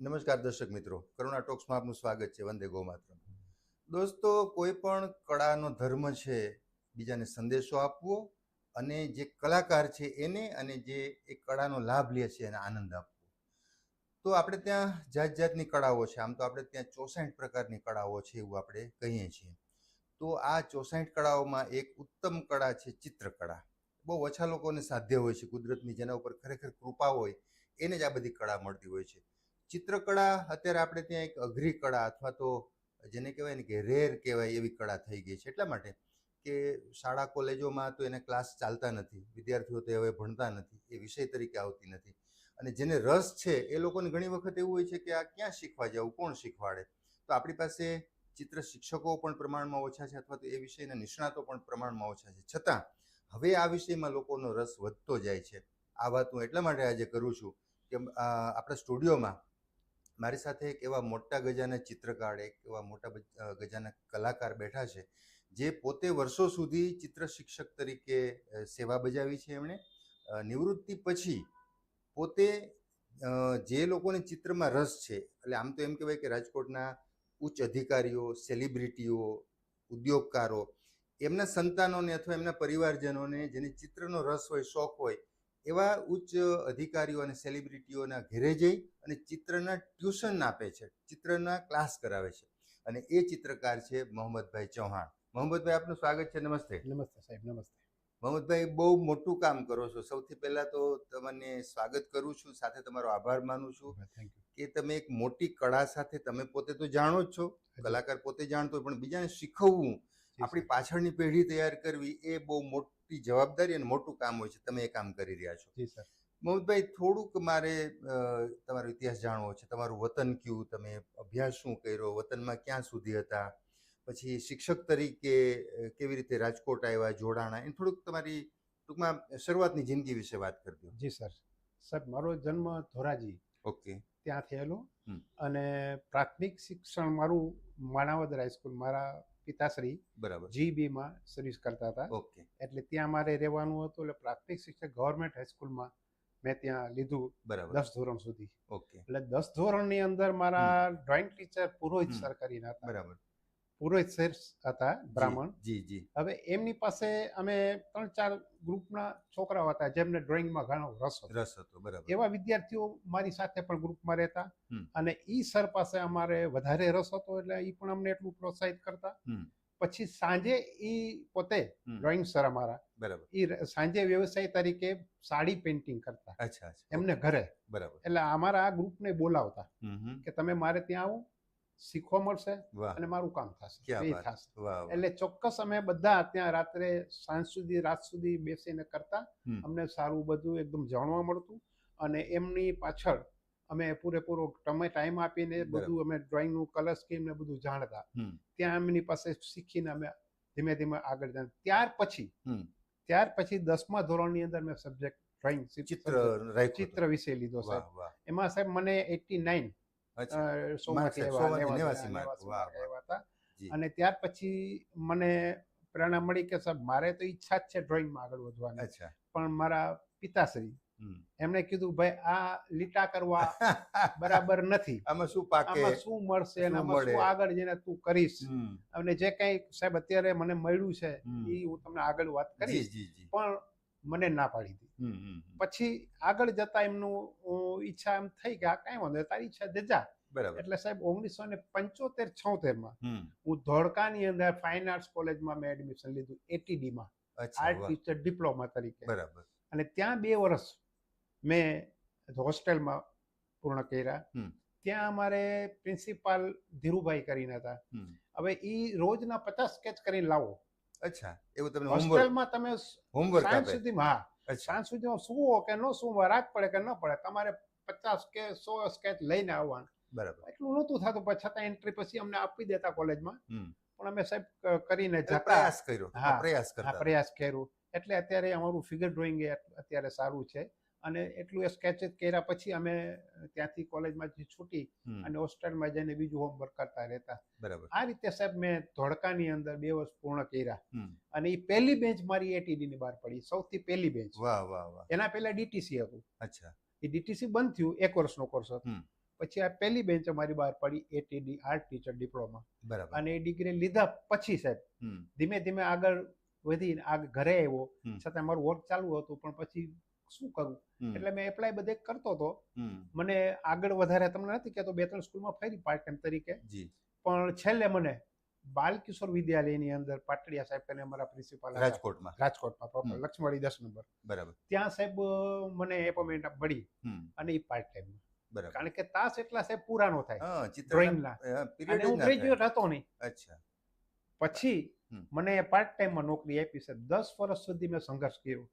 નમસ્કાર દર્શક મિત્રો. કરુણા ટોક્સમાં આપનું સ્વાગત છે. વંદે ગોમાત્ર દોસ્તો, કોઈ પણ કળાનો ધર્મ છે, બીજાને સંદેશો આપવો અને જે કલાકાર છે એને અને જે એ કળાનો લાભ લે છે એને આનંદ આપવો. તો આપણે ત્યાં જાત જાતની કળાઓ છે. આમ તો આપણે ત્યાં ચોસાઠ પ્રકારની કળાઓ છે એવું આપણે કહીએ છીએ. તો આ ચોસાઠ કળાઓમાં એક ઉત્તમ કળા છે ચિત્રકળા. બહુ ઓછા લોકોને સાધ્ય હોય છે. કુદરતની જેના ઉપર ખરેખર કૃપા હોય, એને જ આ બધી કળા મળતી હોય છે. ચિત્રકળા અત્યારે આપણે ત્યાં એક અઘરી કળા અથવા તો જેને કહેવાય ને કે રેર કહેવાય એવી કળા થઈ ગઈ છે. એટલા માટે કે શાળા, કોલેજોમાં તો એને ક્લાસ ચાલતા નથી, વિદ્યાર્થીઓ તો હવે ભણતા નથી, એ વિષય તરીકે આવતી નથી. અને જેને રસ છે એ લોકોને ઘણી વખત એવું હોય છે કે આ ક્યાં શીખવા જવું, કોણ શીખવાડે? તો આપણી પાસે ચિત્ર શિક્ષકો પણ પ્રમાણમાં ઓછા છે અથવા તો એ વિષયના નિષ્ણાતો પણ પ્રમાણમાં ઓછા છે. છતાં હવે આ વિષયમાં લોકોનો રસ વધતો જાય છે. આ વાત હું એટલા માટે આજે કરું છું કે આપણા સ્ટુડિયોમાં મારી સાથે એક એવા મોટા ગજાના ચિત્રકાર, એક એવા મોટા ગજાના કલાકાર બેઠા છે, જે પોતે વર્ષો સુધી ચિત્ર શિક્ષક તરીકે સેવા બજાવી છે એમણે. નિવૃત્તિ પછી પોતે જે લોકોને ચિત્રમાં રસ છે, એટલે આમ તો એમ કહેવાય કે રાજકોટના ઉચ્ચ અધિકારીઓ, સેલિબ્રિટીઓ, ઉદ્યોગકારો, એમના સંતાનોને અથવા એમના પરિવારજનોને જેને ચિત્રનો રસ હોય, શોખ હોય એવા ઉચ્ચ અધિકારીઓ અને સેલિબ્રિટીઓના ઘેરે જઈ અને ચિત્રના ટ્યુશન આપે છે ચિત્રના ક્લાસ કરાવે છે. અને એ ચિત્રકાર છે મોહમ્મદભાઈ ચૌહાણ. મોહમ્મદભાઈ આપનું સ્વાગત છે. નમસ્તે. નમસ્તે સાહેબ નમસ્તે. મોહમ્મદભાઈ બહુ મોટું કામ કરો છો. સૌથી પહેલા તો તમને સ્વાગત કરું છું સાથે તમારો આભાર માનું છું. કે તમે એક મોટી કળા સાથે તમે પોતે તો જાણો જ છો. કલાકાર પોતે જાણતો હોય પણ બીજાને શીખવવું. આપણી પાછળની પેઢી તૈયાર કરવી એ બહુ મોટી જવાબદારી અને મોટું કામ હોય છે તમે એ કામ કરી રહ્યા છો. જી સર. મોહમ્મદભાઈ થોડુંક મારે તમારો ઇતિહાસ જાણવો છે. તમારું વતન કયું? તમે અભ્યાસ શું કર્યો? વતનમાં ક્યાં સુધી હતા? પછી શિક્ષક તરીકે કેવી રીતે રાજકોટ આવ્યા જોડાણા? એ થોડુંક તમારી ટૂંકમાં શરૂઆતની જિંદગી વિશે વાત કરજો જી સર. સર મારો જન્મ ધોરાજી. ઓકે. ત્યાં થયેલો અને પ્રાથમિક શિક્ષણ મારું માણાવદર હાઈસ્કૂલ મારા પિતાશ્રી બરાબર. જીબીમાં સર્વિસ કરતા હતા. ઓકે. એટલે ત્યાં મારે રહેવાનું હતું એટલે પ્રાથમિક શિક્ષક ગવર્મેન્ટ હાઈસ્કૂલમાં મેં ત્યાં લીધું બરાબર. દસ ધોરણ સુધી. ઓકે. એટલે દસ ધોરણની અંદર મારા ડ્રોઈંગ ટીચર પુરોહિત સર સરકારીના હતા. બરાબર. પુરોહિત સર હતા બ્રાહ્મણ. જી જી. હવે એમની પાસે અમે ત્રણ ચાર ગ્રુપના છોકરાઓ હતા જેમને ડ્રોઈંગમાં ઘણો રસ હતો. રસ હતો બરાબર. એવા વિદ્યાર્થીઓ મારી સાથે પણ ગ્રુપમાં રહેતા અને ઈ સર પાસે અમારે વધારે રસ હતો એટલે ઈ પણ અમને એટલું પ્રોત્સાહિત કરતા. પછી સાંજે ઈ પોતે ડ્રોઈંગ સર અમારા. બરાબર. ઈ સાંજે વ્યવસાય તરીકે સાડી પેઇન્ટિંગ કરતા. અચ્છા એમને ઘરે. બરાબર. એટલે અમારા આ ગ્રુપને બોલાવતા. કે તમે મારે ત્યાં આવો. શીખવા મળશે અને મારું કામ થશે. એટલે ચોક્કસ અમે બધા ત્યાં રાત્રે સાંજ સુધી રાત સુધી બેસીને કરતા. અમને સારું બધું એકદમ જાણવા મળતું. અને એમની પાછળ અમે પૂરેપૂરો તમે ટાઈમ આપીને બધું અમે ડ્રોઈંગનું કલર સ્કીમ ને બધું જાણતા. ત્યાં એમની પાસે શીખીને અમે ધીમે ધીમે આગળ જાય ત્યાર પછી ત્યાર પછી દસમા ધોરણની અંદર મેં સબ્જેક્ટ ડ્રોઈંગ ચિત્ર ચિત્ર વિષય લીધો સાહેબ. એમાં સાહેબ મને એટી નાઇન સોમાંથી એવા હતા અને ત્યાર પછી મને પ્રેરણા મળી કે સાહેબ મારે તો ઈચ્છા જ છે ડ્રોઈંગમાં આગળ વધવાની. પણ મારા પિતાશ્રી. એમણે કીધું ભાઈ આ લીટા કરવા બરાબર નથી. આમાં શું પાકે? શું મળશે અને શું? આગળ જઈને તું કરીશ? અને જે કઈ સાહેબ અત્યારે મને મળ્યું છે એ હું તમને આગળ વાત કરીશ. પણ મને ના પાડી હમ. પછી આગળ જતા એમનું ઈચ્છા એમ થઈ કે આ કાંઈ વાંધો તારી ઈચ્છા દેજા. બરાબર. એટલે સાહેબ ઓગણીસો ને પંચોતેર છોતેરમાં માં હું ધોળકાની અંદર ફાઇન આર્ટ્સ કોલેજમાં મેં એડમિશન લીધું એટીડી માં. આર્ટ ટીચર ડિપ્લોમા તરીકે. બરાબર. અને ત્યાં બે વર્ષ મેં હોસ્ટેલમાં પૂર્ણ કર્યા. ત્યાં અમારે પ્રિન્સિપાલ ધીરુભાઈ કરીને હતા. હવે એ રોજના પચાસ સ્કેચ કરીને લાવો. અચ્છા એવું તમને હોસ્ટેલમાં તમે હોમવર્ક સાંજ સુધીમાં હા. સાંજ સુધીમાં સુવો કે ન સુવો રાત પડે કે ન પડે તમારે પચાસ કે સો સ્કેચ લઈને આવવાના. બરાબર. એટલું નહોતું થતું પણ છતાં એન્ટ્રી પછી અમને આપી દેતા કોલેજમાં. પણ અમે સાહેબ કરીને પ્રયાસ કર્યો હા, પ્રયાસ પ્રયાસ કર્યો. એટલે અત્યારે અમારું ફિગર ડ્રોઈંગ અત્યારે સારું છે. અને એટલું એ સ્કેચ કર્યા પછી અમે ત્યાંથી કોલેજમાંથી છૂટી અને હોસ્ટેલમાં જઈને બીજું હોમવર્ક કરતા રહેતા. બરાબર. આ રીતે સાહેબ મેં ધોળકાની અંદર બે વર્ષ પૂર્ણ કર્યા. અને એ પહેલી બેન્ચ મારી એટીડી ની બહાર પડી સૌથી પહેલી બેન્ચ વાહ વાહ વાહ. એના પહેલા ડીટીસી હતું. અચ્છા. એ ડીટીસી બંધ થયું એક વર્ષનો કોર્સ હતો. પછી આ પહેલી બેન્ચ અમારી બહાર પડી એટીડી આર્ટ ટીચર ડિપ્લોમા બરાબર. અને એ ડિગ્રી લીધા પછી સાહેબ ધીમે ધીમે આગળ વધીને આગળ ઘરે આવ્યો. છતાં મારું વર્ક ચાલુ હતું પણ પછી શું કરું? એટલે મેં એપ્લાય બધે કરતો હતો. મને આગળ વધારે તમને નથી કહેતો બે ત્રણ સ્કૂલમાં ફરી પાર્ટ ટાઈમ તરીકે. પણ છેલ્લે મને બાલકિશોર વિદ્યાલયની અંદર પાટડિયા સાહેબ કરીને અમારા પ્રિન્સિપાલ રાજકોટમાં. રાજકોટમાં પ્રોપર હમ. દસ નંબર. બરાબર. ત્યાં સાહેબ મને એપોઇન્ટમેન્ટ મળી અને એ પાર્ટ ટાઈમ બરાબર. કારણ કે તાસ એટલા સાહેબ પુરાનો થાય. ડ્રોઈંગના અને હું ગ્રેજ્યુએટ હતો નહીં. અચ્છા. પછી મને પાર્ટ ટાઈમમાં નોકરી આપી છે. દસ વર્ષ સુધી મેં સંઘર્ષ કર્યો.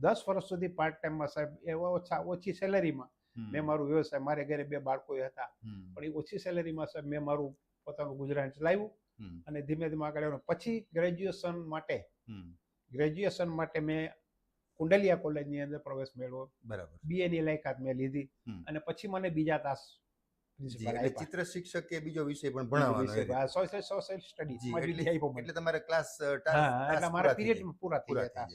દસ વર્ષ સુધી પાર્ટ ટાઈમમાં સાહેબ એવા ઓછા ઓછી સેલેરીમાં મેં મારું વ્યવસાય મારે ઘરે બે બાળકો હતા. પણ એ ઓછી સેલેરીમાં સાહેબ મેં મારું પોતાનું ગુજરાન ચલાવ્યું અને ધીમે ધીમે આગળ આવ્યું. પછી ગ્રેજ્યુએશન માટે ગ્રેજ્યુએશન માટે મેં કુંડલિયા કોલેજની અંદર પ્રવેશ મેળવ્યો. બરાબર. બીએની લાયકાત મેં લીધી અને પછી મને બીજા તાસ. ચિત્ર શિક્ષક એ બીજો વિષય પણ ભણાવવાનો સોશિયલ જી, માં એટલે- તમારે ક્લાસ એટલે મારા પીરિયડ પૂરા થઈ ગયા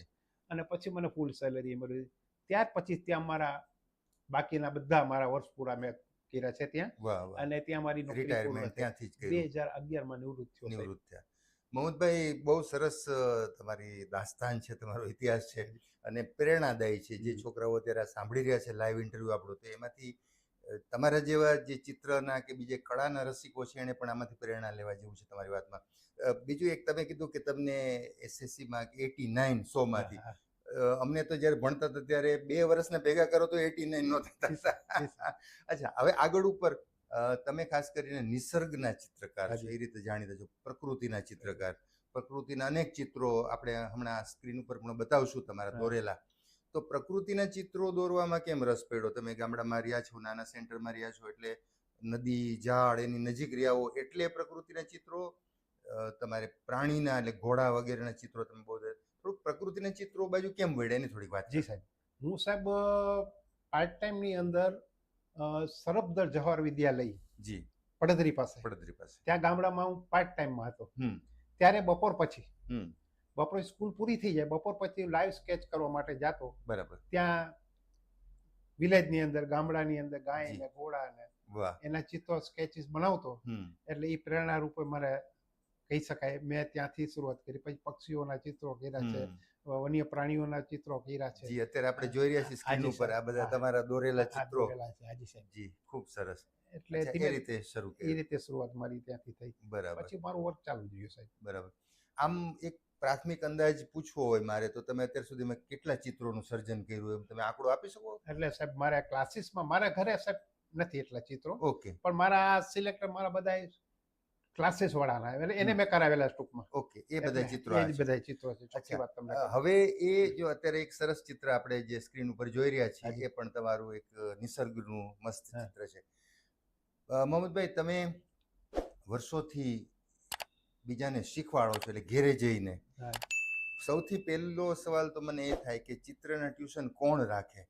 અને પછી મને ફૂલ સેલેરી મળી. ત્યાર પછી ત્યાં મારા બાકીના બધા મારા વર્ષ પૂરા મેં કર્યા છે ત્યાં. અને ત્યાં મારી રિટાયરમેન્ટ ત્યાંથી જ બે હજાર અગિયારમાં નિવૃત્ત થયો નિવૃત્ત થયા. મોહમ્મદભાઈ બહુ સરસ તમારી દાસ્તાન છે તમારો ઇતિહાસ છે અને પ્રેરણાદાયી છે. જે છોકરાઓ અત્યારે સાંભળી રહ્યા છે લાઈવ ઇન્ટરવ્યુ આપણો તો એમાંથી તમારા જેવા જે ચિત્રના કે બીજે કળાના રસિકો છે એને પણ આમાંથી પ્રેરણા લેવા જેવું છે તમારી વાતમાં. બીજું એક તમે કીધું કે તમને એસએસસીમાં એટી નાઇન સોમાંથી અમને તો જ્યારે ભણતા હતા ત્યારે બે વર્ષને ભેગા કરો તો એટી નાઇન નો થતા અચ્છા હવે આગળ ઉપર તમે ખાસ કરીને નિસર્ગના ચિત્રકાર છો એ રીતે જાણીતા છો પ્રકૃતિના ચિત્રકાર. પ્રકૃતિના અનેક ચિત્રો આપણે હમણાં સ્ક્રીન ઉપર પણ બતાવશું તમારા. દોરેલા. તો પ્રકૃતિના ચિત્રો દોરવામાં કેમ રસ પડ્યો? તમે ગામડામાં રહ્યા છો નાના સેન્ટરમાં રહ્યા છો એટલે નદી ઝાડ એની નજીક રહ્યા હો એટલે પ્રકૃતિના ચિત્રો તમારે પ્રાણીના એટલે ઘોડા વગેરેના ચિત્રો તમે બહુ થોડુંક પ્રકૃતિના ચિત્રો બાજુ કેમ વળે એની થોડીક વાત જી સાહેબ. હું સાહેબ પાર્ટ ટાઈમની અંદર સરબદર જવાહર વિદ્યાલય જી. પડદરી પાસે. પડદરી પાસે. ત્યાં ગામડામાં હું પાર્ટ ટાઈમમાં હતો. ત્યારે બપોર પછી બપોરે સ્કૂલ પૂરી થઈ જાય બપોર પછી લાઈવ સ્કેચ કરવા માટે જાતો. બરાબર. ત્યાં વિલેજની અંદર ગામડાની અંદર ગાય. ને ઘોડા ને એના ચિત્રો સ્કેચિસ બનાવતો. એટલે એ પ્રેરણા રૂપે મારે કહી શકાય મેં ત્યાંથી શરૂઆત કરી. પછી પક્ષીઓના ચિત્રો કર્યા છે વન્ય પ્રાણીઓના ચિત્રો કર્યા છે. જી અત્યારે આપણે જોઈ રહ્યા છીએ સ્ક્રીન ઉપર આ બધા તમારા દોરેલા ચિત્રો. છે હાજી સાહેબ. જી ખૂબ સરસ. એટલે એ રીતે શરૂ એ રીતે શરૂઆત મારી ત્યાંથી થઈ. બરાબર. પછી મારું વર્ક ચાલુ રહ્યું સાહેબ. બરાબર. આમ એક પ્રાથમિક અંદાજ પૂછવો હોય મારે તો તમે અત્યાર સુધીમાં કેટલા ચિત્રોનું સર્જન કર્યું એમ? તમે આંકડો આપી શકો? એટલે સાહેબ મારા ક્લાસીસમાં મારા ઘરે સાહેબ નથી એટલા ચિત્રો. ઓકે. પણ મારા સિલેક્ટર મારા બધા ક્લાસીસ વાળાના એટલે એને મેં કરાવેલા ટૂંકમાં. ઓકે એ બધા ચિત્રો એ. બધા ચિત્રો છે ચોખ્ખી વાત તમને હવે એ જો અત્યારે એક સરસ ચિત્ર આપણે જે સ્ક્રીન ઉપર જોઈ રહ્યા છીએ એ પણ તમારું એક નિસર્ગનું મસ્ત. ચિત્ર છે. મોહમ્મદભાઈ તમે વર્ષોથી બીજાને શીખવાડો છો એટલે ઘેરે જઈને. સૌથી પહેલો સવાલ તો મને એ થાય કે ચિત્રના ટ્યુશન કોણ રાખે?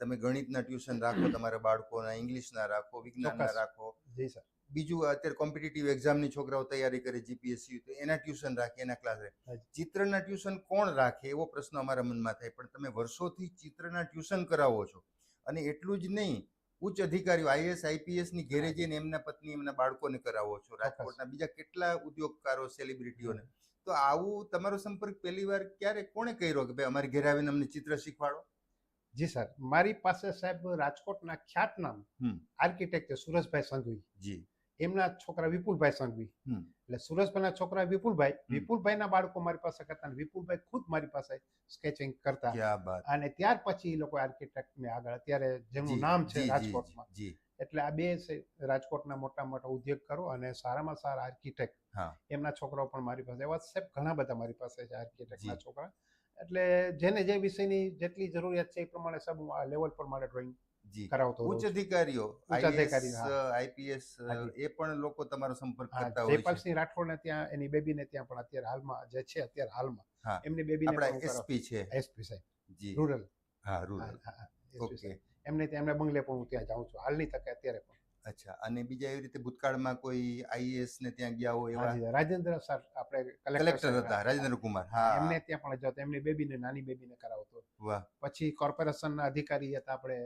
તમે ગણિતના ટ્યુશન રાખો તમારા બાળકોના ઇંગ્લિશના રાખો વિજ્ઞાનના. રાખો. જી સર. બીજું અત્યારે કોમ્પિટિટિવ એક્ઝામની છોકરાઓ તૈયારી કરે જીપીએસસી તો એના ટ્યુશન રાખે એના ક્લાસ રાખે. ચિત્રના ટ્યુશન કોણ રાખે એવો પ્રશ્ન અમારા મનમાં થાય પણ તમે વર્ષોથી ચિત્રના ટ્યુશન કરાવો છો. અને એટલું જ નહીં ઉચ્ચ અધિકારીઓ આઈએસ આઈપીએસની ઘેરે જઈને એમના પત્ની એમના બાળકોને કરાવો છો. રાજકોટના બીજા કેટલા ઉદ્યોગકારો સેલિબ્રિટીઓને તો આવું તમારો સંપર્ક પહેલી વાર ક્યારે કોણે કર્યો કે ભાઈ અમારી ઘેરે આવીને અમને ચિત્ર શીખવાડો? જી સર. મારી પાસે સાહેબ રાજકોટના ખ્યાતનામ. આર્કિટેક્ટ સુરજભાઈ સંઘવી. જી. એમના છોકરા વિપુલભાઈ સંઘવી. એટલે સુરજભાઈના છોકરા વિપુલભાઈ. વિપુલભાઈના બાળકો મારી પાસે કરતા વિપુલભાઈ ખુદ મારી પાસે સ્કેચિંગ કરતા અને ત્યાર પછી એ લોકો આર્કિટેક્ટને આગળ અત્યારે જેમનું નામ છે રાજકોટમાં. એટલે આ બે છે રાજકોટના મોટા મોટા ઉદ્યોગ કરો અને સારામાં સારા આર્કિટેક્ટ એમના છોકરાઓ પણ મારી પાસે એવા સાહેબ ઘણા બધા મારી પાસે છે આર્કિટેક્ટના છોકરા. એટલે જેને જે વિષયની જેટલી જરૂરિયાત છે એ પ્રમાણે સબ લેવલ પર મારે ડ્રોઈંગ કરાવતો ઉચ્ચ અધિકારીઓ. આઈપીએસ એ પણ લોકો તમારો સંપર્ક કરતા હોય છે. જયપાલસિંહ રાઠોડને ત્યાં એની બેબીને ત્યાં પણ અત્યારે હાલમાં જે છે અત્યારે હાલમાં એમની બેબી આપણા એસપી છે. એસપી સાહેબ. જી. રૂરલ. હા રૂરલ. ઓકે. એમને ત્યાં એમને બંગલે પણ હું ત્યાં જાઉં છું હાલની તકે અત્યારે પણ. અચ્છા. અને બીજા એવી રીતે ભૂતકાળમાં કોઈ આઈએએસ ને ત્યાં ગયા હોય એવા? રાજેન્દ્ર સર આપણે કલેક્ટર કલેક્ટર હતા રાજેન્દ્ર કુમાર. હા એમને ત્યાં પણ જતો એમની બેબીને નાની બેબીને કરાવતો. વાહ. પછી કોર્પોરેશનના અધિકારી હતા આપણે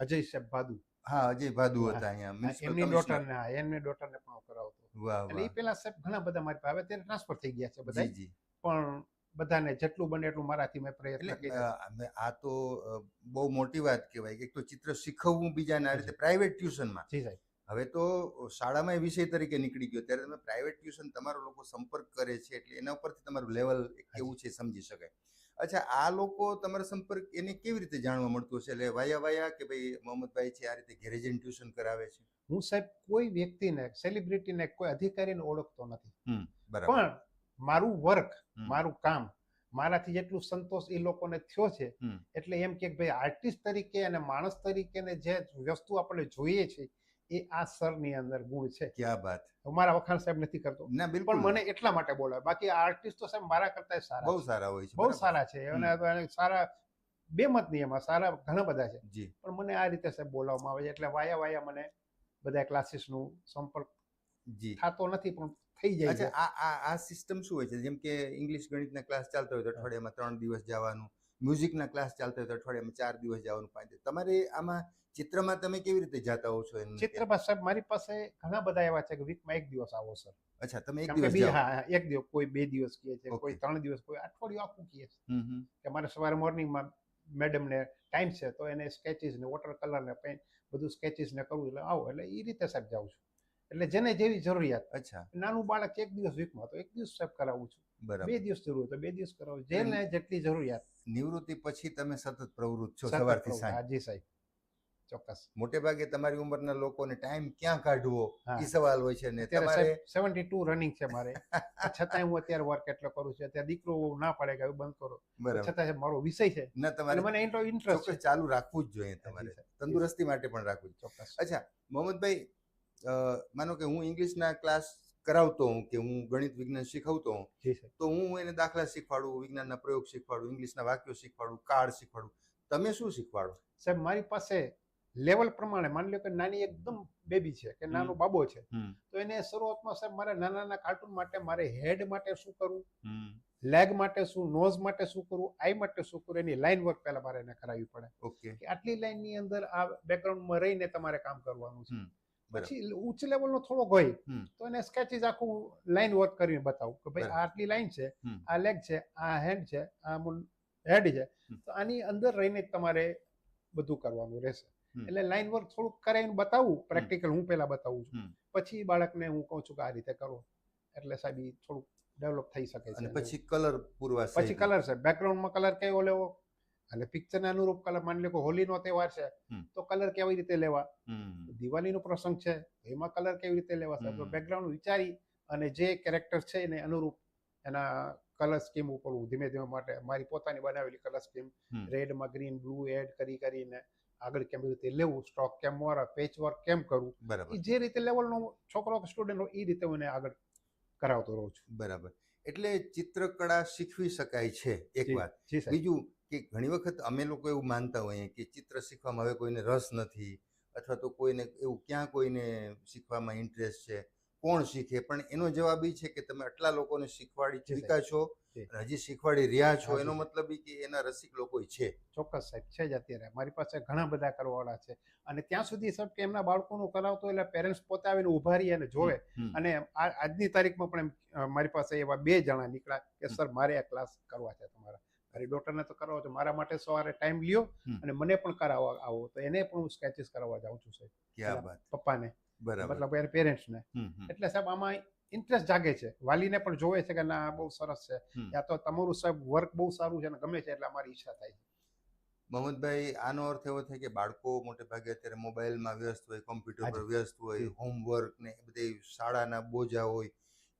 અજય સાહેબ ભાદુ. હા અજય ભાદુ હતા અહીંયા એમની ડોટર ને એમની ડોટર ને પણ કરાવતો એટલે એ પેલા સાહેબ ઘણા બધા મારી પાસે અત્યારે ટ્રાન્સફર થઈ ગયા છે બધા પણ બધાને જેટલું બને એટલું મારાથી મેં પ્રયત્ન કર્યા આ તો બહુ મોટી વાત કહેવાય કે એક તો ચિત્ર શીખવવું બીજાને આ રીતે પ્રાઇવેટ ટ્યુશનમાં જી સાહેબ. હવે તો શાળામાં એ વિષય તરીકે નીકળી ગયો. ત્યારે તમે પ્રાઇવેટ ટ્યુશન તમારો લોકો સંપર્ક કરે છે એટલે એના ઉપરથી તમારું લેવલ કેવું છે સમજી શકાય. અચ્છા આ લોકો તમારા સંપર્ક એને કેવી રીતે જાણવા મળતું હશે? એટલે વાયા વાયા કે ભાઈ મોહમ્મદભાઈ છે આ રીતે ઘેરેજન ટ્યુશન કરાવે છે? હું સાહેબ કોઈ વ્યક્તિને સેલિબ્રિટીને કોઈ અધિકારીને ઓળખતો નથી. બરાબર. પણ મારું વર્ક મારું કામ મારાથી જેટલું સંતોષ એ લોકોને થયો છે એટલે એમ કે ભાઈ આર્ટિસ્ટ તરીકે અને માણસ તરીકે ને જે વસ્તુ આપણે જોઈએ છે એ આ સરની અંદર ગુણ છે. ક્યાં હું મારા વખાણ સાહેબ નથી કરતો. ના બિલકુલ પણ મને એટલા માટે બોલાવે. બાકી આર્ટિસ્ટ તો સાહેબ મારા કરતા સારા બહુ સારા હોય છે બહુ સારા છે. અને સારા બે મત નહીં એમાં સારા ઘણા બધા છે. જી. પણ મને આ રીતે સાહેબ બોલાવવામાં આવે છે. એટલે વાયા વાયા મને બધા ક્લાસીસનું સંપર્ક જી. થતો નથી પણ થઈ જાય છે. આ આ આ સિસ્ટમ શું હોય છે? જેમ કે ઇંગ્લિશ ગણિતના ક્લાસ ચાલતો હોય તો અઠવાડિયામાં ત્રણ દિવસ જવાનું મ્યુઝિકના ક્લાસ ચાલતો હોય તો અઠવાડિયામાં ચાર દિવસ જવાનું પાંચ તમારે આમાં ચિત્રમાં તમે કેવી રીતે જાતા હો છો ચિત્રમાં સાહેબ મારી પાસે ઘણા બધા એવા છે કે વીકમાં એક દિવસ આવો સર. અચ્છા તમે એક દિવસ હા એક દિવસ કોઈ બે દિવસ કહે છે કોઈ ત્રણ દિવસ કોઈ અઠવાડિયું આખું કહે છે. કે મારે સવારે મોર્નિંગમાં મેડમને ટાઈમ છે તો એને સ્કેચીસ ને વોટર કલર ને પેન બધું સ્કેચીસ ને કરવું એટલે આવો એટલે એ રીતે સાહેબ જાઉં છું. એટલે જેને જેવી જરૂરિયાત. અચ્છા. નાનું બાળક એક દિવસ વીકમાં તો એક દિવસ સાહેબ કરાવું છું. બરાબર. બે દિવસ જરૂર તો બે દિવસ કરાવું. જેને જેટલી જરૂરિયાત. નિવૃત્તિ પછી તમે સતત પ્રવૃત્ત છો સવારથી. સાંજ. હાજી સાહેબ. ચોક્કસ. મોટે ભાગે તમારી ઉંમરના લોકોને ટાઈમ ક્યાં કાઢવો? એ સવાલ હોય છે ને તમારે સેવન્ટી ટુ રનિંગ છે મારે. છતાંય હું અત્યારે વર્ક એટલો કરું છું. અત્યારે દીકરો ના પડે કે બંધ કરો. બરાબર. છતાં મારો વિષય છે. ના તમારે મને એનો ઇન્ટરેસ્ટ ચાલુ રાખવું જ જોઈએ તમારે. તંદુરસ્તી માટે પણ રાખવું ચોક્કસ. અચ્છા મોહમ્મદભાઈ માનો કે હું ઇંગ્લિશના ક્લાસ કરાવતો હું કે હું ગણિત વિજ્ઞાન શીખવતો હું તો હું એને દાખલા શીખવાડું વિજ્ઞાનના પ્રયોગ શીખવાડું ઇંગ્લિશના વાક્યો શીખવાડું કાર્ડ શીખવાડું. તમે શું શીખવાડો? સાહેબ મારી પાસે લેવલ પ્રમાણે માની લો કે નાની એકદમ બેબી છે કે નાનો બાબો છે તો એને શરૂઆતમાં સાહેબ મારે નાના નાના કાર્ટૂન માટે મારે હેડ માટે શું કરવું? લેગ માટે શું? નોઝ માટે શું કરવું? આઈ માટે શું કરવું? એની લાઈન વર્ક પહેલા મારે એને કરાવવી પડે. ઓકે. કે આટલી લાઈનની અંદર આ બેકગ્રાઉન્ડમાં રહીને તમારે કામ કરવાનું છે. પછી ઉચ્ચ લેવલનો થોડોક હોય તો એને સ્કેચીસ આખું લાઈન વર્ક કરીને બતાવું કે ભાઈ આટલી લાઈન છે આ લેગ છે આ હેન્ડ છે આ હેડ છે. તો આની અંદર રહીને તમારે બધું કરવાનું રહેશે. એટલે લાઈન વર્ક થોડુંક કરાવીને બતાવું પ્રેક્ટિકલ હું પહેલા બતાવું છું. પછી બાળકને હું કહું છું કે આ રીતે કરો. એટલે સાહેબ થોડુંક ડેવલપ થઈ શકે છે. પછી કલર પૂરવા પછી કલર છે. બેકગ્રાઉન્ડમાં કલર કયો લેવો? અને પિક્ચરને અનુરૂપ કલર માની લો કે હોલીનો તહેવાર છે તો કલર કેવી રીતે લેવા? દિવાળીનો પ્રસંગ છે એમાં કલર કેવી રીતે લેવા? સાહેબ બેકગ્રાઉન્ડ વિચારી અને જે કેરેક્ટર છે એને અનુરૂપ એના કલર સ્કીમ ઉપર ધીમે ધીમે માટે મારી પોતાની બનાવેલી કલર સ્કીમ. રેડમાં ગ્રીન બ્લુ એડ કરી કરીને આગળ કેમ રીતે લેવું સ્ટોક કેમ વાળા પેચ વર્ક કેમ કરવું બરાબર. જે રીતે લેવલનો છોકરો સ્ટુડન્ટ હોય એ રીતે હું આગળ કરાવતો રહું છું. બરાબર. એટલે ચિત્રકળા શીખવી શકાય છે એક વાત. બીજું કે ઘણી વખત અમે લોકો એવું માનતા હોઈએ કે ચિત્ર શીખવામાં હવે કોઈને રસ નથી અથવા તો કોઈને એવું ક્યાં કોઈને શીખવામાં ઇન્ટરેસ્ટ છે. કોણ શીખે? પણ એનો જવાબ એ છે કે તમે આટલા લોકોને શીખવાડી ચૂક્યા છો. હજી શીખવાડી રહ્યા છો. એનો મતલબ એ કે એના રસિક લોકો છે. ચોક્કસ સાહેબ છે જ અત્યારે. મારી પાસે ઘણા બધા કરવાવાળા છે. અને ત્યાં સુધી સાહેબ કે એમના બાળકોનું કરાવતો એટલે પેરેન્ટ્સ પોતે આવીને ઊભા રહી અને જોવે. અને આ આજની તારીખમાં પણ એમ મારી પાસે એવા બે જણા નીકળ્યા કે સર મારે આ ક્લાસ કરવા છે તમારા. મારી ડોટરને તો કરાવો છે. મારા માટે સવારે ટાઈમ લ્યો અને મને પણ કરાવવા આવો. તો એને પણ હું સ્કેચીસ કરાવવા જાઉં છું સાહેબ. પપ્પાને. મતલબ એને પેરેન્ટ્સને એટલે સાહેબ આમાં ઇન્ટરેસ્ટ જાગે છે. વાલીને પણ જોવે છે કે ના બહુ સરસ છે. યા તો તમારું સાહેબ વર્ક બહુ સારું છે અને ગમે છે એટલે અમારી ઈચ્છા થાય છે. મોહમ્મદભાઈ આનો અર્થ એવો થાય કે બાળકો મોટે ભાગે અત્યારે મોબાઈલમાં વ્યસ્ત હોય કોમ્પ્યુટર પર વ્યસ્ત હોય હોમવર્ક ને બધી શાળાના બોજા હોય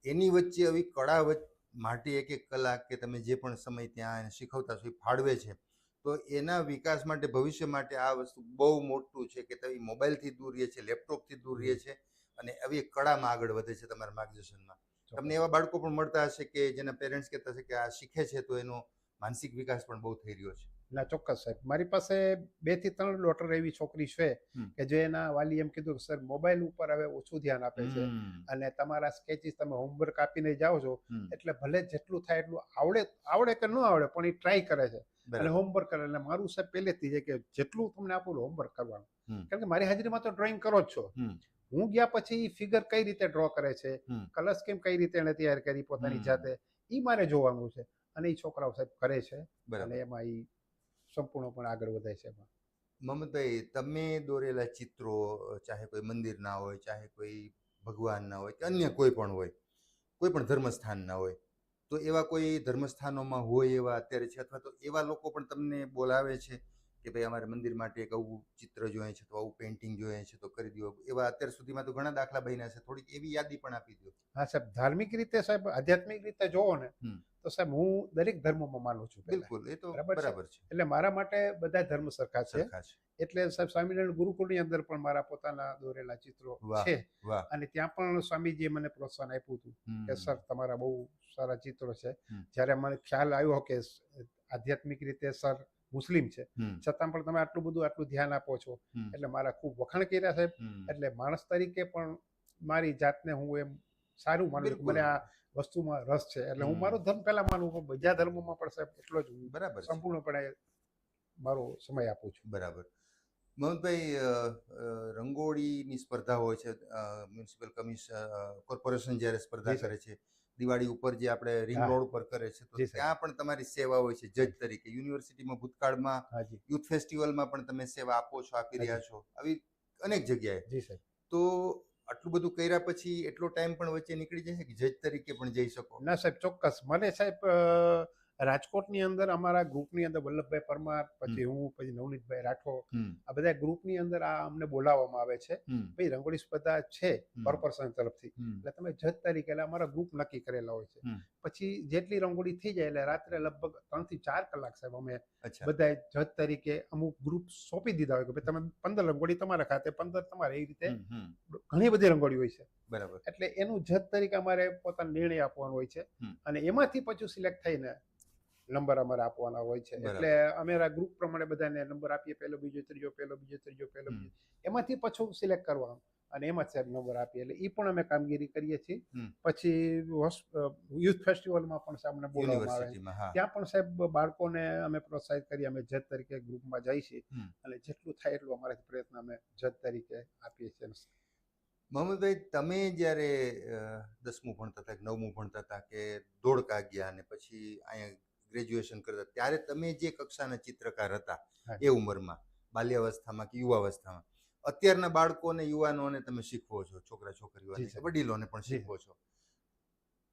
એની વચ્ચે આવી કળા માટે એક એક કલાક કે તમે જે પણ સમય ત્યાં શીખવતા છો એ ફાળવે છે. તો એના વિકાસ માટે ભવિષ્ય માટે આ વસ્તુ બહુ મોટું છે કે તમે મોબાઈલથી દૂર રહે છે લેપટોપથી દૂર રહે છે અને આવી કળામાં આગળ વધે છે તમારા માર્ગદર્શનમાં. તમને એવા બાળકો પણ મળતા હશે કે જેના પેરેન્ટ્સ કહેતા હશે કે આ શીખે છે તો એનો માનસિક વિકાસ પણ બહુ થઈ રહ્યો છે. ના ચોક્કસ સાહેબ. મારી પાસે બેથી ત્રણ ડોટર એવી છોકરી છે કે જે એના વાલી એમ કીધું કે સર મોબાઈલ ઉપર હવે ઓછું ધ્યાન આપે છે અને તમારા સ્કેચીસ તમે હોમવર્ક આપીને જાઓ છો એટલે ભલે જેટલું થાય એટલું આવડે આવડે કે ન આવડે પણ એ ટ્રાય કરે છે. અને હોમવર્ક કરે. એટલે મારું સાહેબ પહેલેથી છે કે જેટલું તમને આપું હોમવર્ક કરવાનું. કારણ કે મારી હાજરીમાં તો ડ્રોઈંગ કરો જ છો. હું ગયા પછી ફિગર કઈ રીતે ડ્રો કરે છે. કલર સ્કીમ કઈ રીતે એને તૈયાર કરી પોતાની જાતે? એ મારે જોવાનું છે. અને એ છોકરાઓ સાહેબ કરે છે. અને એમાં એ સંપૂર્ણપણે આગળ વધે છે એમાં. મમતભાઈ તમે દોરેલા ચિત્રો ચાહે કોઈ મંદિરના હોય ચાહે કોઈ ભગવાનના હોય કે અન્ય કોઈ પણ હોય કોઈ પણ ધર્મસ્થાનના હોય તો એવા કોઈ ધર્મસ્થાનોમાં હોય એવા અત્યારે છે? અથવા તો એવા લોકો પણ તમને બોલાવે છે કે ભાઈ અમારે મંદિર માટે એક આવું ચિત્ર જોઈએ છે તો આવું પેઇન્ટિંગ જોઈએ છે તો કરી દો? એવા અત્યાર સુધીમાં તો ઘણા દાખલા બન્યા છે. થોડીક એવી યાદી પણ આપી દો. હા સાહેબ. ધાર્મિક રીતે સાહેબ આધ્યાત્મિક રીતે જોવો ને તો સાહેબ હું દરેક ધર્મમાં માનું છું. બિલકુલ. એ તો બરાબર છે. એટલે મારા માટે બધા ધર્મ સરખા છે. એટલે સાહેબ સ્વામિનારાયણ ગુરુકુળની અંદર પણ મારા પોતાના દોરેલા ચિત્રો. છે. અને ત્યાં પણ સ્વામીજીએ મને પ્રોત્સાહન આપ્યું હતું કે સર તમારા બહુ સારા ચિત્રો છે. જ્યારે મને ખ્યાલ આવ્યો કે આધ્યાત્મિક રીતે સર મુસ્લિમ છે છતાં પણ તમે આટલું બધું આટલું ધ્યાન આપો છો. એટલે મારા ખૂબ વખાણ કર્યા સાહેબ. એટલે માણસ તરીકે પણ મારી જાતને હું એમ સારું માનું. મને આ વસ્તુમાં રસ છે. એટલે હું મારો ધર્મ પહેલા માનું પણ બીજા ધર્મોમાં પણ સાહેબ એટલો જ બરાબર સંપૂર્ણપણે મારો સમય આપું છું. બરાબર. અ, રંગોળીની સ્પર્ધા હોય છે. મ્યુનિસિપલ કમિશન કોર્પોરેશન જ્યારે સ્પર્ધા કરે છે દિવાળી ઉપર જે આપણે રિંગ રોડ ઉપર કરે છે તો ત્યાં પણ તમારી સેવા હોય છે જજ તરીકે. યુનિવર્સિટીમાં ભૂતકાળમાં યુથ ફેસ્ટિવલમાં પણ તમે સેવા આપો છો આપી રહ્યા છો. આવી અનેક જગ્યાએ. તો આટલું બધું કર્યા પછી એટલો ટાઈમ પણ વચ્ચે નીકળી જશે કે જજ તરીકે પણ જઈ શકો? ના સાહેબ ચોક્કસ. મને સાહેબ રાજકોટની અંદર અમારા ગ્રુપની અંદર વલ્લભભાઈ પરમાર પછી હું પછી નવનીતભાઈ રાઠોડ આ બધા ગ્રુપની અંદર આ અમને બોલાવવામાં આવે છે. ભાઈ રંગોળી સ્પર્ધા છે. કોર્પોરેશન તરફથી. એટલે તમે જજ તરીકે એટલે અમારા ગ્રુપ નક્કી કરેલા હોય છે. પછી જેટલી રંગોળી થઈ જાય એટલે રાત્રે લગભગ ત્રણથી ચાર કલાક સાહેબ અમે બધા જજ તરીકે અમુક ગ્રુપ સોંપી દીધા હોય કે ભાઈ તમે પંદર રંગોળી તમારા ખાતે પંદર તમારે એ રીતે ઘણી બધી રંગોળી હોય છે. બરાબર. એટલે એનું જજ તરીકે અમારે પોતાનો નિર્ણય આપવાનો હોય છે. અને એમાંથી પછી સિલેક્ટ થઈને નંબર અમારે આપવાના હોય છે. એટલે અમે ગ્રુપ પ્રમાણે બધાને નંબર આપીએ પહેલો બીજો ત્રીજો પહેલો બીજો ત્રીજો પહેલો બીજો. એમાંથી પાછું સિલેક્ટ કરવાનું અને એમાં સાહેબ નંબર આપીએ. એટલે એ પણ અમે કામગીરી કરીએ છીએ. પછી યુથ ફેસ્ટિવલમાં પણ સાહેબ અમને બોલાવવામાં આવે. ત્યાં પણ સાહેબ બાળકોને અમે પ્રોત્સાહિત કરીએ અમે જજ તરીકે ગ્રુપમાં જઈએ છીએ. અને જેટલું થાય એટલું અમારા પ્રયત્ન અમે જજ તરીકે આપીએ છીએ. મોહમ્મદભાઈ તમે જ્યારે દસમું ભણતા હતા કે નવમું ભણતા હતા કે ધોળકા ગયા અને પછી અહીંયા ગ્રેજ્યુએશન કરતા. ત્યારે તમે જે કક્ષાના ચિત્રકાર હતા એ ઉંમરમાં બાલ્યાવસ્થામાં કે યુવાવસ્થામાં. અત્યારના બાળકોને યુવાનોને તમે શીખવો છો છોકરા છોકરીઓને સર. વડીલોને પણ શીખવો છો.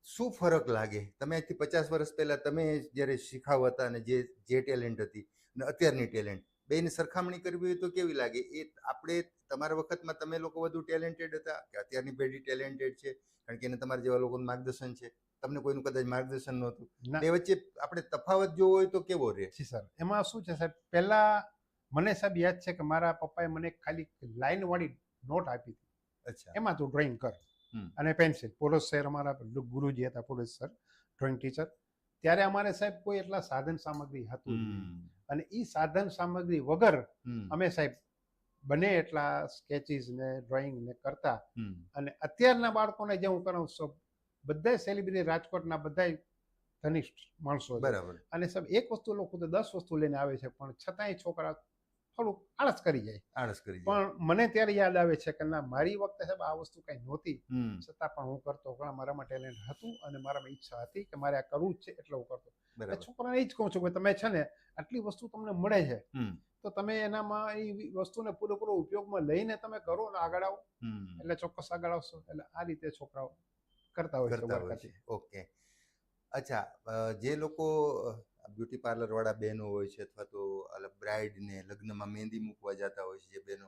શું ફરક લાગે? તમે આજથી પચાસ વર્ષ પહેલા તમે જ્યારે શીખાવ હતા અને જે જે ટેલેન્ટ હતી અને અત્યારની ટેલેન્ટ બેની સરખામણી કરવી હોય તો કેવી લાગે? એ આપણે તમારા વખતમાં તમે લોકો વધુ ટેલેન્ટેડ હતા કે અત્યારની પેઢી ટેલેન્ટેડ છે? કારણ કે એને તમારા જેવા લોકોનું માર્ગદર્શન છે. તમને કોઈનું કદાચ માર્ગદર્શન નહોતું. એ વચ્ચે આપણે તફાવત જોવો હોય તો કેવો રહે? જી સર. એમાં શું છે સાહેબ? પહેલા મને સાહેબ યાદ છે કે મારા પપ્પાએ મને ખાલી લાઈન વાળી નોટ આપી હતી. અચ્છા. એમાં તું ડ્રોઈંગ કર. અને પેન્સિલ. પોરસ સર અમારા ગુરુજી હતા પોરસ સર ડ્રોઈંગ ટીચર. ત્યારે અમારે સાહેબ કોઈ એટલા સાધન સામગ્રી હતું અને એ સાધન સામગ્રી વગર અમે સાહેબ બને એટલા સ્કેચીસ ને ડ્રોઈંગ ને કરતા. અને અત્યારના બાળકોને જે હું કરાવું બધા સેલિબ્રિટી રાજકોટના બધા ધનિષ્ઠ માણસો બરાબર. અને સાહેબ એક વસ્તુ લોકો તો દસ વસ્તુ લઈને આવે છે પણ છતાંય છોકરા થોડુંક આળસ કરી જાય. આળસ કરી પણ મને ત્યારે યાદ આવે છે કે ના મારી વખતે સાહેબ આ વસ્તુ કઈ નહોતી. છતાં પણ હું કરતો ઘણા મારામાં ટેલેન્ટ હતું અને મારામાં ઈચ્છા હતી કે મારે આ કરવું જ છે એટલે હું કરતો. છોકરાને એ જ કહું છું કે તમે છે ને આટલી વસ્તુ તમને મળે છે તો તમે એનામાં એ વસ્તુને પૂરેપૂરો ઉપયોગમાં લઈને તમે કરો ને આગળ આવો. એટલે ચોક્કસ આગળ આવશો. એટલે આ રીતે છોકરાઓ કરતા હોય કરતા હોય છે. ઓકે. અચ્છા જે લોકો બ્યુટી પાર્લર વાળા બહેનો હોય છે અથવા તો બ્રાઇડ ને લગ્નમાં મહેંદી મૂકવા જતા હોય છે જે બહેનો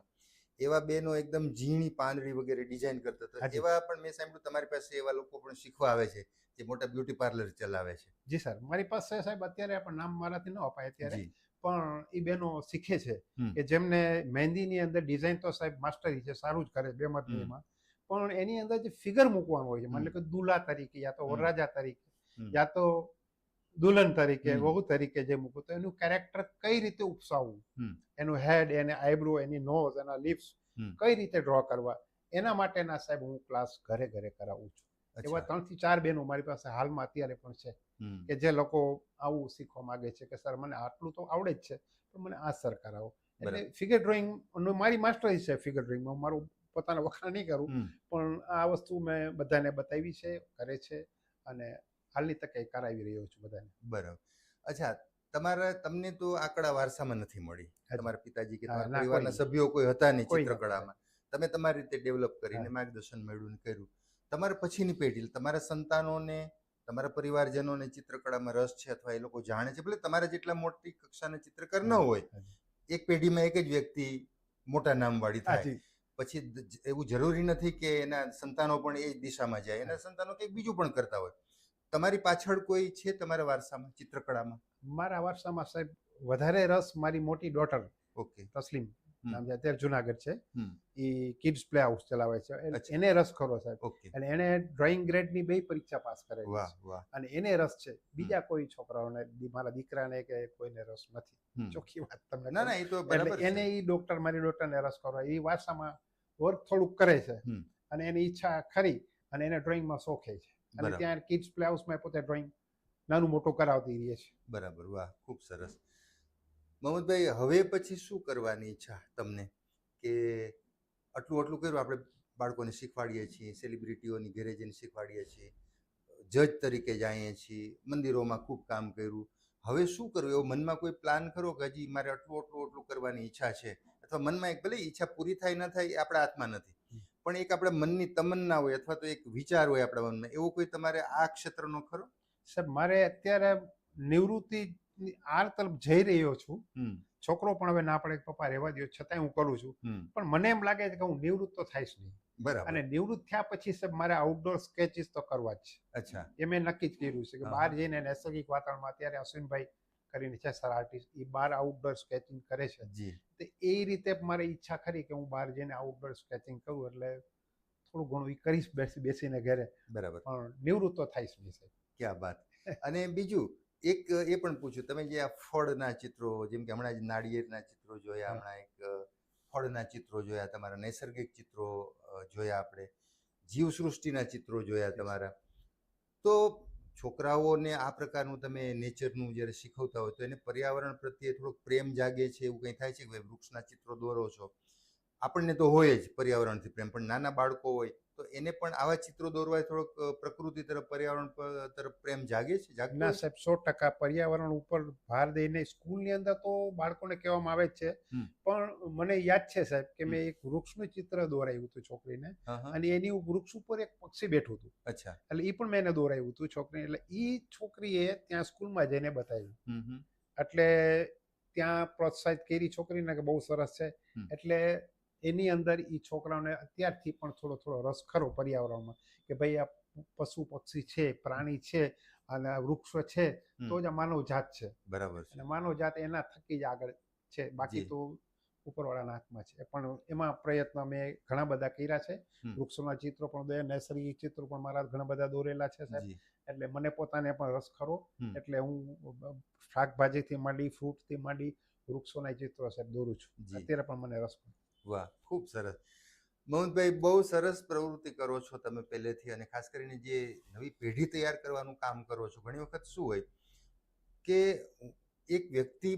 એવા બહેનો એકદમ ઝીણી પાંદડી વગેરે ડિઝાઇન કરતા હતા. એવા પણ મેં સાંભળ્યું તમારી પાસે એવા લોકો પણ શીખવા આવે છે જે મોટા બ્યુટી પાર્લર ચલાવે છે. જી સર મારી પાસે સાહેબ અત્યારે પણ નામ મારાથી ન અપાય અત્યારે પણ એ બહેનો શીખે છે કે જેમને મહેંદીની અંદર ડિઝાઇન તો સાહેબ માસ્ટરી છે સારું જ કરે બે. એમાં. પણ એની અંદર જે ફિગર મૂકવાનું હોય છે મતલબ કે દુલા તરીકે યા તો. વરરાજા તરીકે. યા તો દુલ્હન તરીકે. વહુ તરીકે જે મૂકવું તો એનું કેરેક્ટર કઈ રીતે ઉપસાવવું? એનું હેડ એને આઈબ્રો એની નોઝ એના લિપ્સ કઈ રીતે ડ્રો કરવા? એના માટેના સાહેબ હું ક્લાસ ઘરે ઘરે કરાવું છું. એવા ત્રણથી ચાર બહેનો મારી પાસે હાલમાં અત્યારે પણ છે કે જે લોકો આવું શીખવા માંગે છે કે સર મને આટલું તો આવડે જ છે પણ મને આ સર કરાવો એટલે ફિગર ડ્રોઈંગ મારી માસ્ટરી છે ફિગર ડ્રોઈંગમાં મારું પોતાના વખાણ નહીં કરું. પણ આ વસ્તુ મેં બધાને બતાવી છે કરે છે અને હાલની તકે કરાવી રહ્યો છું બધાને. બરાબર. અચ્છા તમારા તમને તો આંકડા વારસામાં નથી મળી. તમારા પિતાજી કે તમારા પરિવારના સભ્યો કોઈ હતા નહીં ચિત્રકળામાં. તમે તમારી રીતે ડેવલપ કરીને માર્ગદર્શન મેળવીને કર્યું. તમારા પછીની પેઢી તમારા સંતાનોને તમારા પરિવારજનોને ચિત્રકળામાં રસ છે અથવા એ લોકો જાણે છે? ભલે તમારા જેટલા મોટી કક્ષાના ચિત્રકાર ન હોય એક પેઢીમાં એક જ વ્યક્તિ મોટા નામવાળી થાય. પછી એવું જરૂરી નથી કે એના સંતાનો પણ એ દિશામાં જાય. એના સંતાનો કંઈક બીજું પણ કરતા હોય. તમારી પાછળ કોઈ છે તમારા વારસામાં ચિત્રકળામાં? મારા વારસામાં સાહેબ વધારે રસ મારી મોટી ડોટર ઓકે. તસ્લીમ. નામ છે અત્યારે જુનાગઢ છે. એ કિડ્સ પ્લે હાઉસ ચલાવે છે. એને રસ ખરો સાહેબ. અને એને ડ્રોઈંગ ગ્રેડની બે પરીક્ષા પાસ કરે છે. અને એને રસ છે. બીજા કોઈ છોકરાઓને મારા દીકરાને કે કોઈને રસ નથી. ચોખ્ખી વાત તમને ના ના એ તો એને એ ઈ ડોક્ટર મારી ડોક્ટરને રસ ખરો. એ વારસામાં વર્ક થોડુંક કરે છે. અને એની ઈચ્છા ખરી. અને એને ડ્રોઈંગમાં શોખે છે. અને ત્યાં કિડ્સ પ્લે હાઉસમાં પોતે ડ્રોઈંગ નાનું મોટું કરાવતી રહીએ છે બરાબર. વાહ ખૂબ સરસ. મોહમ્મદભાઈ હવે પછી શું કરવાની ઈચ્છા તમને? કે આટલું આટલું કર્યું આપણે બાળકોને શીખવાડીએ છીએ સેલિબ્રિટીઓની ઘરે જઈને શીખવાડીએ છીએ જજ તરીકે જઈએ છીએ મંદિરોમાં ખૂબ કામ કર્યું. હવે શું કરવું? એવો મનમાં કોઈ પ્લાન ખરો કે હજી મારે આટલું આટલું આટલું કરવાની ઈચ્છા છે? અથવા મનમાં એક ભલે ઈચ્છા પૂરી થાય ન થાય એ આપણા હાથમાં નથી. પણ એક આપણા મનની તમન્ના હોય અથવા તો એક વિચાર હોય આપણા મનમાં. એવો કોઈ તમારે આ ક્ષેત્રનો ખરો? સાહેબ મારે અત્યારે નિવૃત્તિ આર તરફ જઈ રહ્યો છું. છોકરો પણ હવે ના પડે પપ્પા રહેવા દો છતાંય હું કરું છું. પણ મને એમ લાગે છે કે હું નિવૃત્ત તો થઈશ નહીં. બરાબર. અને નિવૃત્ત થયા પછી સાહેબ મારે આઉટડોર સ્કેચિસ તો કરવા જ છે. અચ્છા. એ મેં નક્કી જ કર્યું છે કે બહાર જઈને નૈસર્ગિક વાતાવરણમાં અત્યારે અશ્વિનભાઈ કરીને છે સર આર્ટિસ્ટ એ બહાર આઉટડોર સ્કેચિંગ કરે છે. જી. તો એ રીતે મારી ઈચ્છા ખરી કે હું બહાર જઈને આઉટડોર સ્કેચિંગ કરું એટલે થોડું ઘણું એ કરીશ બેસી બેસીને ઘરે. બરાબર. પણ નિવૃત્ત તો થઈશ નહીં સાહેબ. ક્યાં વાત. અને બીજું એક એ પણ પૂછ્યું તમે જે આ ફળના ચિત્રો જેમ કે હમણાં જ નાળિયેરના ચિત્રો જોયા હમણાં એક ફળના ચિત્રો જોયા તમારા નૈસર્ગિક ચિત્રો જોયા આપણે જીવસૃષ્ટિના ચિત્રો જોયા તમારા. તો છોકરાઓને આ પ્રકારનું તમે નેચરનું જ્યારે શીખવતા હોય તો એને પર્યાવરણ પ્રત્યે થોડોક પ્રેમ જાગે છે એવું કંઈ થાય છે કે ભાઈ વૃક્ષના ચિત્રો દોરો છો? આપણને તો હોય જ પર્યાવરણથી પ્રેમ પણ નાના બાળકો હોય તો એને પણ આવા ચિત્રો દોરવાય થોડોક પ્રકૃતિ તરફ પર્યાવરણ તરફ પ્રેમ જાગે છે જાગતો ના હોય છે? સાહેબ સો ટકા પર્યાવરણ ઉપર ભાર દઈને સ્કૂલની અંદર તો બાળકોને કહેવામાં આવે જ છે. પણ મને યાદ છે સાહેબ કે મેં એક વૃક્ષનું ચિત્ર દોરાયું હતું છોકરીને. અને એની વૃક્ષ ઉપર એક પક્ષી બેઠું હતું. અચ્છા. એટલે એ પણ મેં એને દોરાયું હતું છોકરીને. એટલે એ છોકરીએ ત્યાં સ્કૂલમાં જઈને બતાવ્યું. એટલે ત્યાં પ્રોત્સાહિત કરી છોકરીને કે બહુ સરસ છે. એટલે એની અંદર એ છોકરાઓને અત્યારથી પણ થોડો થોડો રસ ખરો પર્યાવરણમાં કે ભાઈ આ પશુ પક્ષી છે પ્રાણી છે અને વૃક્ષ છે તો જ આ માનવ જાત છે. બરાબર અને માનવ જાત એના થકી જ આગળ છે બાકી તો ઉપરવાળાના હાથમાં છે. પણ એમાં પ્રયત્ન મેં ઘણા બધા કર્યા છે. વૃક્ષોના ચિત્રો પણ દોર્યા નૈસર્ગિક ચિત્રો પણ મારા ઘણા બધા દોરેલા છે સાહેબ. એટલે મને પોતાને પણ રસ ખરો. એટલે હું શાકભાજીથી માંડી ફ્રૂટથી માંડી વૃક્ષોના ચિત્રો સાહેબ દોરું છું. અત્યારે પણ મને રસ ખરો. વાહ, ખૂબ સરસ. મોહનભાઈ, બહુ સરસ પ્રવૃત્તિ કરો છો તમે પહેલેથી અને ખાસ કરીને જે નવી પેઢી તૈયાર કરવાનું કામ કરો છો, ઘણી વખત શું હોય કે એક વ્યક્તિ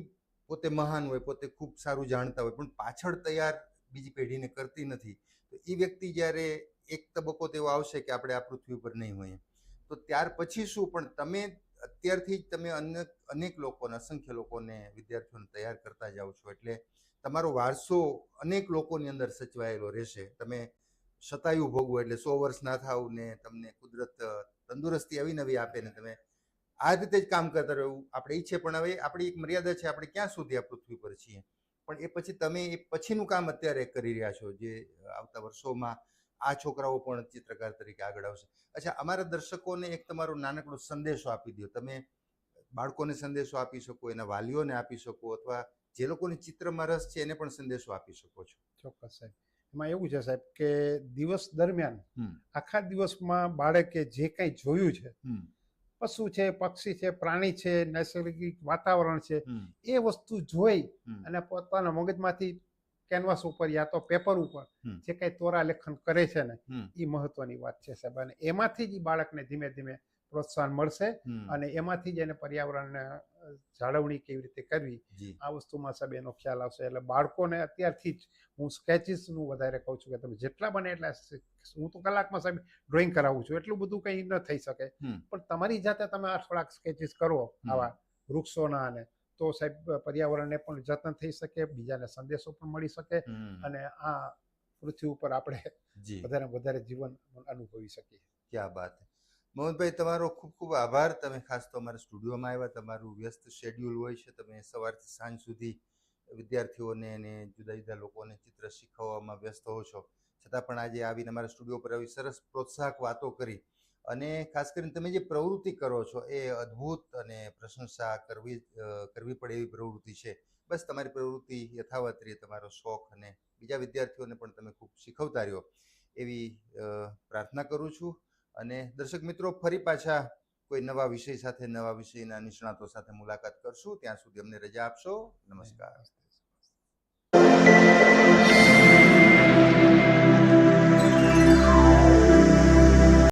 પોતે મહાન હોય, પોતે ખૂબ સારું જાણતા હોય, પણ પાછળ તૈયાર બીજી પેઢીને કરતી નથી. તો એ વ્યક્તિ જ્યારે એક તબક્કો તેવો આવશે કે આપણે આ પૃથ્વી પર નહીં હોઈએ. તો ત્યાર પછી શું? પણ તમે અત્યારથી જ તમે અનેક અનેક લોકોને, અસંખ્ય લોકોને વિદ્યાર્થીઓને તૈયાર કરતા જાઓ છો. એટલે તમારો વારસો અનેક લોકોની અંદર સચવાયેલો રહેશે. તમે શતાયુ ભોગવો એટલે સો વર્ષ ના થાવ ને તમને કુદરત તંદુરસ્તી આવી નવી આપે ને તમે આ રીતે જ કામ કરતા રહેવું આપણે ઈચ્છે પણ હવે આપણી એક મર્યાદા છે, આપણે ક્યાં સુધી આ પૃથ્વી પર છીએ? પણ એ પછી તમે એ પછીનું કામ અત્યારે કરી રહ્યા છો, જે આવતા વર્ષોમાં આ છોકરાઓ પણ ચિત્રકાર તરીકે આગળ આવશે. અચ્છા, અમારા દર્શકોને એક તમારો નાનકડો સંદેશો આપી દો તમે બાળકોને સંદેશો આપી શકો, એના વાલીઓને આપી શકો, અથવા જે લોકોને ચિત્રમાં રસ છે એને પણ સંદેશો આપી શકો છો. ચોક્કસ સાહેબ. એમાં એવું છે સાહેબ કે દિવસ દરમિયાન. આખા દિવસમાં બાળકે જે કંઈ જોયું છે પશુ છે પક્ષી છે પ્રાણી છે નૈસર્ગિક વાતાવરણ છે એ વસ્તુ જોઈ અને પોતાના મગજમાંથી કેનવાસ ઉપર યા તો પેપર ઉપર જે કઈ તોરા લેખન કરે છે ને એ મહત્વની વાત છે સાહેબ. અને એમાંથી જ બાળકને ધીમે ધીમે પ્રોત્સાહન મળશે અને એમાંથી જ એને પર્યાવરણને જાળવણી કેવી રીતે કરવી આ વસ્તુમાં સાહેબ એનો ખ્યાલ આવશે. એટલે બાળકોને અત્યારથી જ હું સ્કેચિસનું વધારે કહું છું કે તમે જેટલા બને એટલા હું તો કલાકમાં સાહેબ ડ્રોઈંગ કરાવું છું. એટલું બધું કંઈ ન થઈ શકે. પણ તમારી જાતે તમે આ થોડાક સ્કેચીસ કરો આવા વૃક્ષોના અને તો સાહેબ પર્યાવરણને પણ જતન થઈ શકે બીજાને સંદેશો પણ મળી શકે અને આ પૃથ્વી ઉપર આપણે વધારે વધારે જીવન અનુભવી શકીએ. ક્યાં બાત. મોહનભાઈ, તમારો ખૂબ ખૂબ આભાર. તમે ખાસ તો અમારા સ્ટુડિયોમાં આવ્યા. તમારું વ્યસ્ત શેડ્યુલ હોય છે. તમે સવારથી સાંજ સુધી વિદ્યાર્થીઓને અને જુદા જુદા લોકોને ચિત્ર શીખવવામાં વ્યસ્ત હો છો. છતાં પણ આજે આવીને અમારા સ્ટુડિયો પર આવી સરસ પ્રોત્સાહક વાતો કરી. અને ખાસ કરીને તમે જે પ્રવૃત્તિ કરો છો, એ અદ્ભુત અને પ્રશંસા કરવી કરવી પડે એવી પ્રવૃત્તિ છે. બસ તમારી પ્રવૃત્તિ યથાવત રહે, તમારો શોખ અને બીજા વિદ્યાર્થીઓને પણ તમે ખૂબ શીખવતા રહ્યો. એવી પ્રાર્થના કરું છું. અને દર્શક મિત્રો, ફરી પાછા કોઈ નવા વિષય સાથે, નવા વિષયના નિષ્ણાતો સાથે મુલાકાત કરશું. ત્યાં સુધી અમને રજા આપશો. નમસ્કાર.